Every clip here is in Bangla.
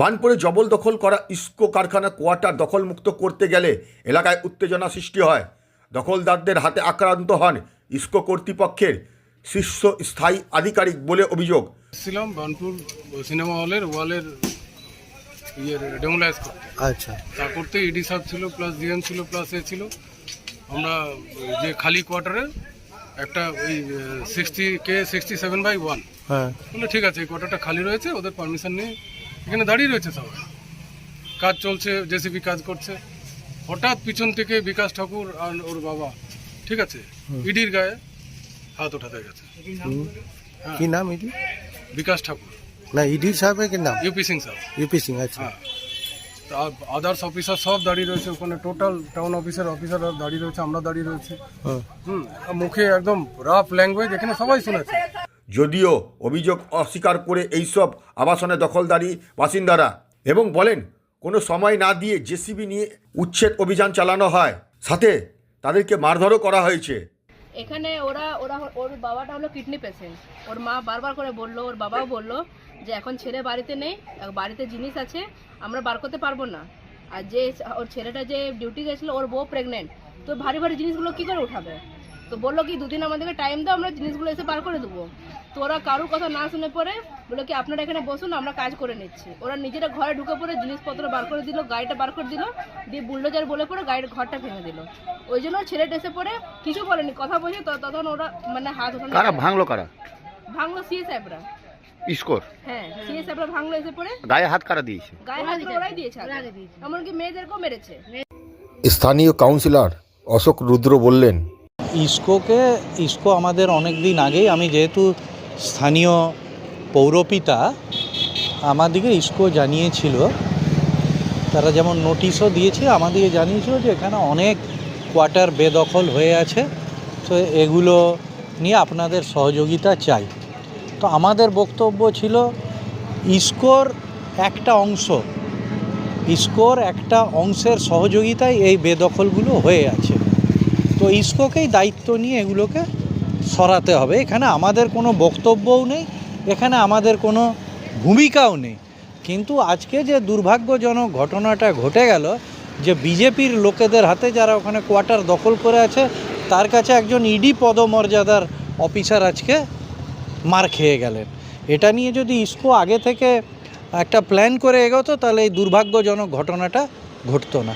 বানপুরে জবরদখল করা ইস্কো কারখানা কোয়ার্টার দখলমুক্ত করতে গেলে এলাকায় উত্তেজনা সৃষ্টি হয়। দখলদারদের হাতে আক্রান্ত হন ইস্কো কর্তৃপক্ষের শীর্ষ স্থায়ী আধিকারিক বলে অভিযোগ। এসেছিলাম বানপুর সিনেমা হলের ওয়ালের ইয়ের ডেমোলাইজ করতে। আচ্ছা। তা করতে ইডি সাহেব ছিল প্লাস জিএম ছিল প্লাস এ ছিল। আমরা যে খালি কোয়ার্টারে একটা ওই sixty K sixty seven by one হ্যাঁ। ঠিক আছে এই কোয়ার্টারটা খালি রয়েছে ওদের পারমিশন নিয়ে এখানে দাঁড়িয়ে রয়েছে সবাই। কাজ চলছে জেসিবি কাজ করছে। হঠাৎ পিছন থেকে বিকাশ ঠাকুর আর ওর বাবা ঠিক আছে? ইডির গায়ে হাত ওঠাতে গেছে। হ্যাঁ। কি নাম ইডি? বিকাশ ঠাকুর। না ইডি সাহেবের কি নাম? UP Singh sir UP Singh আচ্ছা। হ্যাঁ। আদার্স অফিসার সব দাঁড়িয়ে রয়েছে ওখানে টোটাল টাউন অফিসার অফিসার দাঁড়িয়ে রয়েছে আমরা দাঁড়িয়ে রয়েছি। হ্যাঁ হুম মুখে একদম রাফ ল্যাঙ্গুয়েজ এখানে সবাই শুনেছে। যদিও অভিযোগ অস্বীকার করে এইসব আবাসনে দখলদারি বাসিন্দারা এবং বলেন, কোনো সময় না দিয়ে জেসিবি নিয়ে উচ্ছেদ অভিযান চালানো হয়। সাথে তাদেরকে মারধরও করা হয়েছে। এখানে ওরা ওরা, ওর বাবাটা হলো কিডনি পেশেন্ট। ওর মা বারবার করে বলল, ওর বাবাও বলল যে এখন ছেলে বাড়িতে নেই, বাড়িতে জিনিস আছে, আমরা বার করতে পারব না। আর যে ওর ছেলেটা যে ডিউটি গেছিল, ওর বউ প্রেগনেন্ট তো ভারী ভারী জিনিসগুলো কী করে উঠাবে? তো বলল কি দুদিন আমাদেরকে টাইম দাও আমরা জিনিসগুলো এসে বার করে দেবো। তো ওরা কারোর কথা না শুনে পরে বলল কি আপনারা এখানে বসুন আমরা কাজ করে নিচ্ছি। ওরা নিজেরা ঘরে ঢুকে পড়ে জিনিসপত্র বার করে দিল গাড়িটা বার করে দিল দিয়ে বুলডোজার বলে পরে গাড়ির ঘরটা ভেঙে দিল। ওই জন্য ছেলে এসে পরে কিছু বলেনি কথা বলছে তো তখন ওরা মানে হাত কারা? ভাঙলো কারা? ভাঙলো সিএ সাহেবরা। স্কোর? হ্যাঁ সিএ সাহেবরা ভাঙলো এসে পরে গায়ে হাত কারা দিয়েছে? গায়ে হাত ওরাই দিয়েছে। এমনকি মেয়েদেরকেও মেরেছে। স্থানীয় কাউন্সিলর অশোক রুদ্র বললেন ইস্কোকে, ইস্কো আমাদের অনেক দিন আগেই, আমি যেহেতু স্থানীয় পৌরপিতা আমাদেরকে ইস্কো জানিয়েছিল। তারা যেমন নোটিশও দিয়েছে আমাদেরকে জানিয়েছিল যে এখানে অনেক কোয়ার্টার বেদখল হয়ে আছে। তো এগুলো নিয়ে আপনাদের সহযোগিতা চাই। তো আমাদের বক্তব্য ছিল, ইস্কোর একটা অংশ, ইস্কোর একটা অংশের সহযোগিতায় এই বেদখলগুলো হয়ে আছে। তো ইস্কোকেই দায়িত্ব নিয়ে এগুলোকে সরাতে হবে। এখানে আমাদের কোনো বক্তব্যও নেই, এখানে আমাদের কোনো ভূমিকাও নেই। কিন্তু আজকে যে দুর্ভাগ্যজনক ঘটনাটা ঘটে গেল, যে বিজেপির লোকেদের হাতে যারা ওখানে কোয়ার্টার দখল করে আছে, তার কাছে একজন ইডি পদমর্যাদার অফিসার আজকে মার খেয়ে গেলেন। এটা নিয়ে যদি ইস্কো আগে থেকে একটা প্ল্যান করে এগোতো, তাহলে এই দুর্ভাগ্যজনক ঘটনাটা ঘটতো না।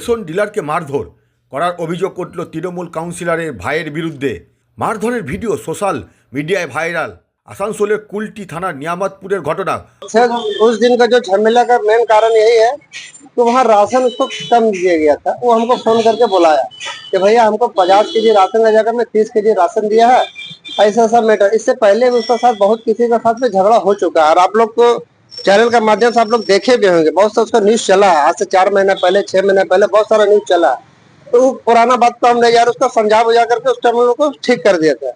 রেশন ডিলারকে মারধর করার অভিযোগ উঠল তৃণমূল কাউন্সিলরের ভাইয়ের বিরুদ্ধে মারধরের ভিডিও সোশ্যাল মিডিয়ায় ভাইরাল আসানসোলের কুলটি থানার নিয়ামতপুরের ঘটনা सर उस दिन का जो झमेला का मेन कारण यही है कि वहाँ राशन उसको कम दिया गया था वो हमको फोन करके बुलाया कि भैया हमको पचास के जी राशन का जगह में तीस के जी राशन दिया है ऐसा ऐसा मैटर इससे पहले भी उसके साथ बहुत किसी के साथ में झगड़ा हो चुका है और आप लोग को चैनल के माध्यम से आप लोग देखे भी होंगे। बहुत सा उसका न्यूज़ चला। आज से चार महीना पहले छह महीने पहले बहुत सारा न्यूज़ चला। तो पुराना बात तो हम नहीं यार उसको समझा बुझा करके उस टाइम को ठीक कर दिया था।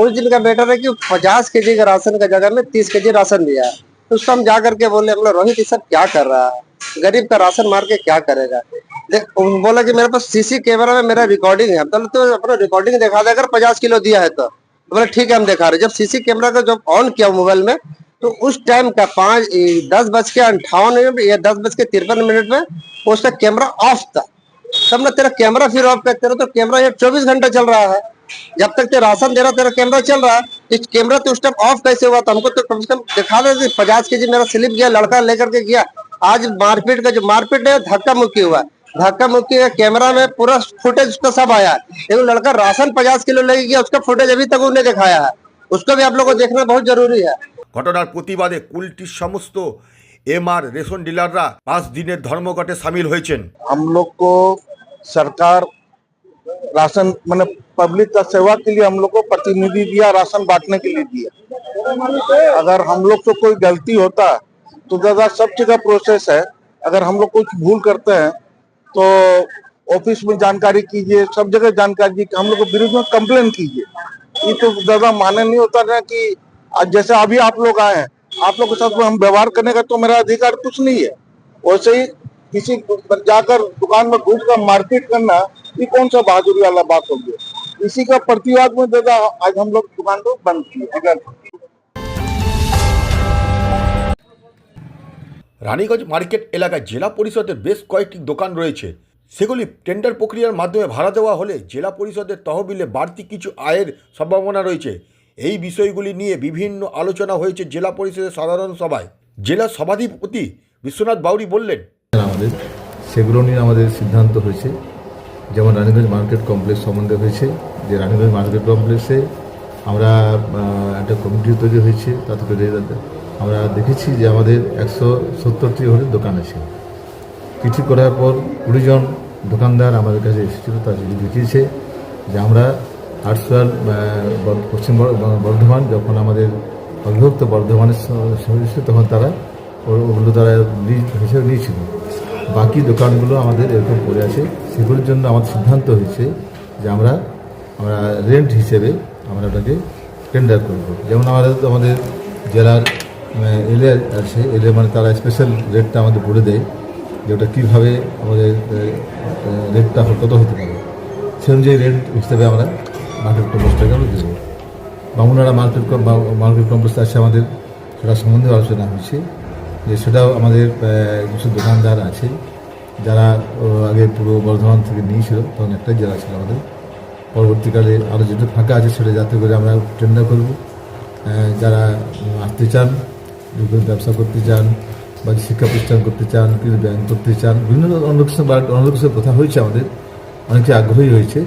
उस दिन का बेटर है कि पचास के जी का राशन का जगह में तीस के जी राशन दिया। तो उसको हम जा करके बोले हम लोग रोहित ये सब क्या कर रहा है? गरीब का राशन मार के क्या करेगा? देख, बोला कि मेरे पास सीसी कैमरा में मेरा रिकॉर्डिंग है। तो तो अपना रिकॉर्डिंग दिखा दे अगर पचास किलो दिया है तो। बोले ठीक है हम दिखा रहे जब सीसी कैमरा का जब ऑन किया मोबाइल में तो उस टाइम का पाँच दस बज के अंठावन मिनट या दस बज के तिरपन मिनट में उसका कैमरा ऑफ़ था। तब ना तेरा कैमरा फिर ऑफ़ करते रहो तो कैमरा ये चौबीस घंटे चल रहा है। जब तक ते राशन दे रहा तेरा कैमरा चल रहा है, इस कैमरा तो उस टाइम ऑफ़ कैसे हुआ तो हमको तो कम से कम दिखा दे पचास के जी मेरा स्लिप गया, लड़का लेकर के गया। आज मारपीट का जो, मारपीट है, धक्का मुक्की हुआ। धक्का मुक्की का कैमरा में पूरा फुटेज उसका सब आया। लेकिन लड़का राशन पचास किलो लेके गया, उसका फुटेज अभी तक उन्हें दिखाया है। उसको भी आप लोग को देखना बहुत ज़रूरी है। ঘটনার প্রতিবাদে কুলটির সমস্ত এমআর রেশন ডিলাররা পাঁচ দিনের ধর্মঘটে সামিল হয়েছেন हम लोग को सरकार राशन मैंने पब्लिक का सेवा के लिए हम लोग को प्रतिनिधि दिया राशन बांटने के लिए दिया अगर हम लोग से कोई गलती होता है तो दादा सब जगह प्रोसेस है अगर हम लोग कुछ भूल करते हैं तो ऑफिस में जानकारी कीजिए सब जगह जानकारी कीजिए हम लोग को विरुद्ध में कंप्लेन कीजिए ये तो दादा माने नहीं होता ना कि आज जैसे अभी आप लोग आए हैं आप लोग के साथ में हम व्यवहार करने का तो मेरा अधिकार कुछ नहीं है वैसे ही किसी पर जाकर दुकान में घुस कर मारपीट करना ये कौन सा बहादुरी वाला बात होगी इसी का प्रतिवाद में देगा आज हम लोग दुकान को बंद किए अगर রানীগঞ্জ মার্কেট এলাকায় জেলা পরিষদের বেশ কয়েকটি দোকান রয়েছে সেগুলি টেন্ডার প্রক্রিয়ার মাধ্যমে ভাড়া দেওয়া হলে জেলা পরিষদের তহবিলে বাড়তি কিছু আয়ের সম্ভাবনা রয়েছে এই বিষয়গুলি নিয়ে বিভিন্ন আলোচনা হয়েছে জেলা পরিষদের সাধারণ সভায়। জেলা সভাধিপতি বিশ্বনাথ বাউরি বললেন, আমাদের সেগুলো নিয়ে আমাদের সিদ্ধান্ত হয়েছে। যেমন রানীগঞ্জ মার্কেট কমপ্লেক্স সম্বন্ধে হয়েছে, যে রানীগঞ্জ মার্কেট কমপ্লেক্সে আমরা একটা কমিটি তৈরি হয়েছে, তাতে আমরা দেখেছি যে আমাদের একশো সত্তরটি হলে দোকান আছে। কিছু করার পর কুড়িজন দোকানদার আমাদের কাছে এসেছিল, তারা দেখিয়েছে যে আমরা আটশোয়ার পশ্চিম বর- বর্ধমান যখন আমাদের অবিভক্ত বর্ধমানের স- সঙ্গে এসেছে, তখন তারা ওগুলো তারা হিসেবে নিয়েছিল। বাকি দোকানগুলো আমাদের এরকম পড়ে আছে। সেগুলোর জন্য আমাদের সিদ্ধান্ত হয়েছে যে আমরা আমরা রেন্ট হিসেবে আমরা ওটাকে টেন্ডার করব। যেমন আমাদের আমাদের জেলার এলে আছে। এলে মানে তারা স্পেশাল রেটটা আমাদের বলে দেয় যে ওটা কীভাবে আমাদের রেটটা কত হতে পারে। সে অনুযায়ী রেট হিসেবে আমরা মার্কেট কমপ্লেক্সটাকে আমরা দেবো বামুনারা মার্কেট মার্কেট কমপ্লেক্স আছে আমাদের, সেটা সম্বন্ধে আলোচনা হয়েছে। যে সেটাও আমাদের কিছু দোকানদার আছে, যারা আগে পুরো বর্ধমান থেকে নিয়েছিল, তখন একটাই জেলা ছিল আমাদের। পরবর্তীকালে আরও যেটা ফাঁকা আছে, সেটা যাতে করে আমরা টেন্ডার করব। যারা আসতে চান ব্যবসা করতে চান, বা শিক্ষা প্রতিষ্ঠান করতে চান, কিছু ব্যাংক করতে চান, বিভিন্ন অন্য কিছু অন্য কিছু কথা হয়েছে আমাদের। অনেকে আগ্রহী হয়েছে।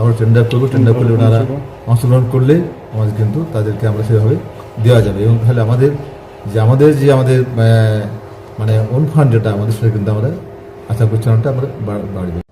আমরা টেন্ডার করব টেন্ডার করলে ওনারা অংশগ্রহণ করলে আমাদের কিন্তু তাদেরকে আমরা সেভাবে দেওয়া যাবে। এবং তাহলে আমাদের যে আমাদের যে আমাদের মানে ওন যেটা আমাদের সেটা কিন্তু আমরা আশা করছি অনেকটা আমরা বাড়- বাড়বে।